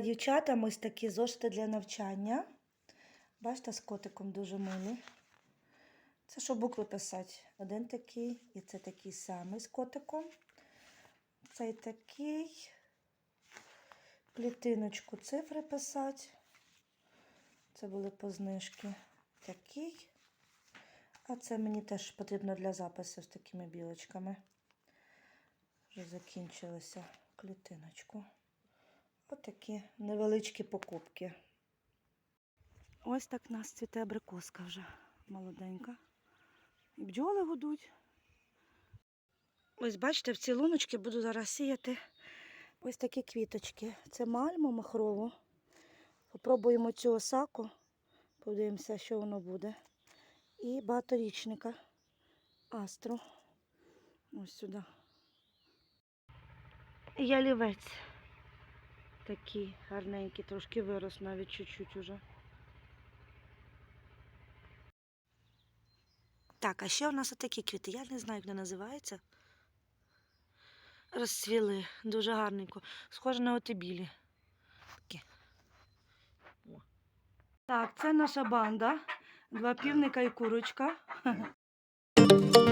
дівчатам ось такі зошити для навчання. Бачите, з котиком дуже милі. Це щоб букви писати. Один такий, і це такий самий з котиком. Цей такий. Клітиночку цифри писати. Це були позначки. Такий. А це мені теж потрібно для запису з такими білочками. Вже закінчилися клітиночку. Отакі невеличкі покупки. Ось так нас цвіте абрикоска вже молоденька. І бджоли гудуть. Ось бачите, в ці луночки буду зараз сіяти ось такі квіточки. Це мальму махрову. Попробуємо цю осаку. Подивимося, що воно буде. І багаторічника астру. Ось сюди. Ялівець. Такий гарненький, трошки вирос навіть чуть-чуть уже. Так, а ще у нас отакі квіти. Я не знаю, як вони називаються. Розцвіли дуже гарненько. Схоже на оті білі. Такі. О. Так, це наша банда. Два півника і курочка.